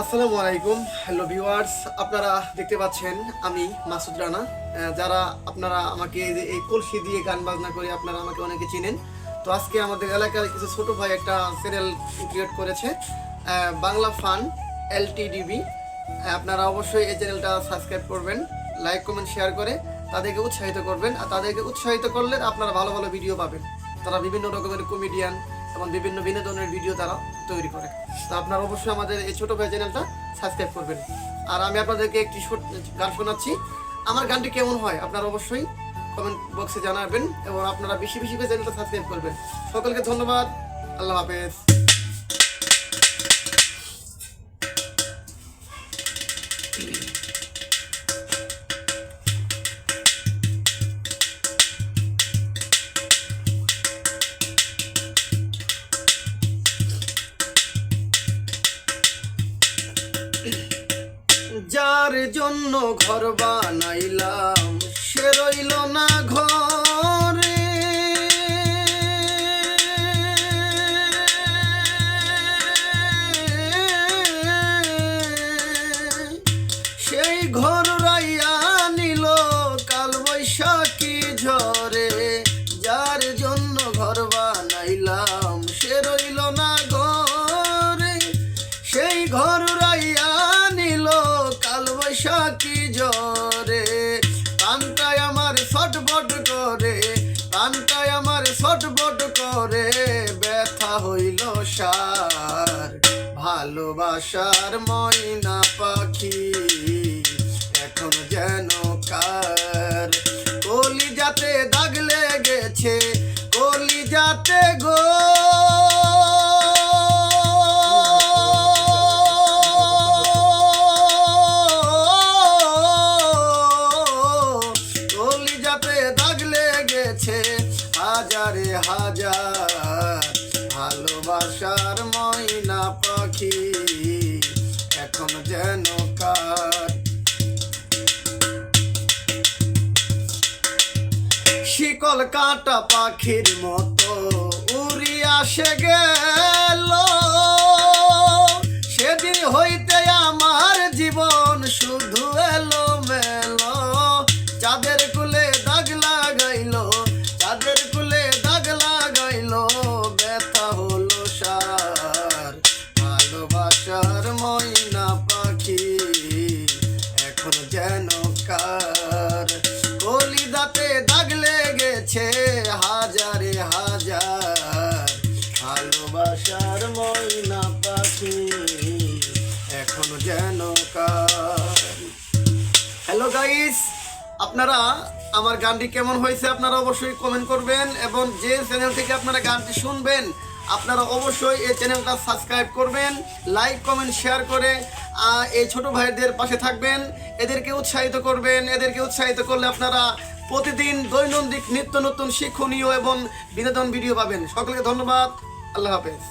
আসসালামু আলাইকুম, hello viewers, আপনারা দেখতে পাচ্ছেন আমি মাসুদ রানা। যারা আপনারা আমাকে এই কলসি দিয়ে গান বাজনা করে আপনারা আমাকে অনেকে চিনেন। তো আজকে আমাদের এলাকার কিছু ছোট ভাই একটা চ্যানেল ক্রিয়েট করেছে বাংলা ফান এলটিডিবি আপনারা অবশ্যই এই চ্যানেলটা সাবস্ক্রাইব করবেন লাইক কমেন্ট শেয়ার করে তাদেরকে উৎসাহিত করবেন। আর তাদেরকে উৎসাহিত করলে আপনারা ভালো ভালো ভিডিও পাবেন। তারা বিভিন্ন রকমের কমেডিয়ান এবং বিভিন্ন বিনোদনের ভিডিও তারা তৈরি করে। তো আপনারা অবশ্যই আমাদের এই ছোট ভাই চ্যানেলটা সাবস্ক্রাইব করবেন। আর আমি আপনাদেরকে একটি গান শোনাচ্ছি। আমার গানটি কেমন হয় আপনারা অবশ্যই কমেন্ট বক্সে জানাবেন এবং আপনারা বেশি বেশি করে চ্যানেলটা সাবস্ক্রাইব করবেন। সকলকে ধন্যবাদ। আল্লাহ হাফেজ। যার জন্য ঘর বানাইলাম সে রইল না ঘরে। কানটায় আমার ছটবট করে, ব্যথা হইল সার। ভালোবাসার ময়না পাখি এখন যেন কার? কলি যাতে দাগ হাজারে ভালোবাসার ময়না পাখি এখন যেন কার? শিকল কাটা পাখির মতো উড়ি আসে গেল। সেদিন হইতে আমার জীবন শুধু ভালোবাসার ময়না পাখি এখন যেন কার? কলিদাতে দাগ লেগেছে হাজারে হাজার। ভালোবাসার ময়না পাখি এখন যেন কার? হ্যালো গাইস আপনারা আমার গানটি কেমন হয়েছে আপনারা অবশ্যই কমেন্ট করবেন এবং যে চ্যানেল থেকে আপনারা গানটি শুনবেন আপনারা অবশ্যই এই চ্যানেলটা সাবস্ক্রাইব করবেন লাইক কমেন্ট শেয়ার করে এই ছোট ভাইদের পাশে থাকবেন, এদেরকে উৎসাহিত করবেন, এদেরকে উৎসাহিত করলে আপনারা প্রতিদিন দৈনন্দিন নিত্য নতুন শিক্ষণীয় এবং বিনোদন ভিডিও পাবেন। সকলকে ধন্যবাদ, আল্লাহ হাফেজ।